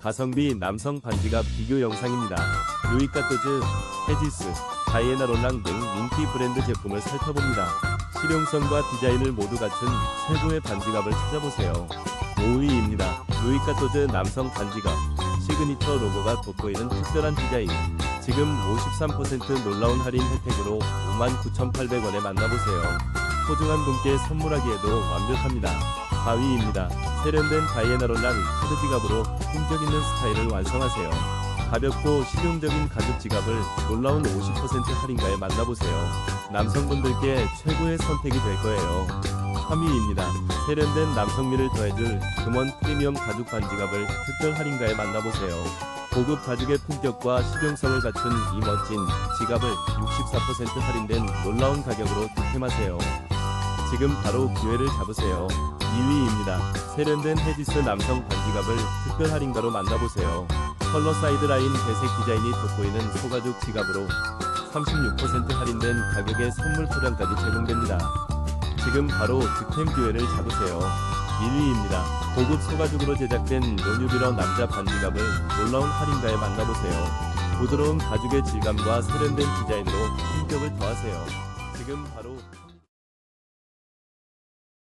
가성비 남성 반지갑 비교 영상입니다. 루이카토즈, 헤지스, 다이애나 롤랑 등 인기 브랜드 제품을 살펴봅니다. 실용성과 디자인을 모두 갖춘 최고의 반지갑을 찾아보세요. 5위입니다. 루이카토즈 남성 반지갑. 시그니처 로고가 돋보이는 특별한 디자인. 지금 53% 놀라운 할인 혜택으로 59,800원에 만나보세요. 소중한 분께 선물하기에도 완벽합니다. 4위입니다. 세련된 다이애나 롤랑 카드 지갑으로 품격 있는 스타일을 완성하세요. 가볍고 실용적인 가죽 지갑을 놀라운 50% 할인가에 만나보세요. 남성분들께 최고의 선택이 될 거예요. 3위입니다. 세련된 남성미를 더해줄 금원 프리미엄 가죽 반지갑을 특별 할인가에 만나보세요. 고급 가죽의 품격과 실용성을 갖춘 이 멋진 지갑을 64% 할인된 놀라운 가격으로 득템하세요. 지금 바로 기회를 잡으세요. 2위입니다. 세련된 헤지스 남성 반지갑을 특별 할인가로 만나보세요. 컬러 사이드 라인 배색 디자인이 돋보이는 소가죽 지갑으로 36% 할인된 가격에 선물 포장까지 제공됩니다. 지금 바로 득템 기회를 잡으세요. 1위입니다. 고급 소가죽으로 제작된 노뉴비러 남자 반지갑을 놀라운 할인가에 만나보세요. 부드러운 가죽의 질감과 세련된 디자인으로 품격을 더하세요. 지금 바로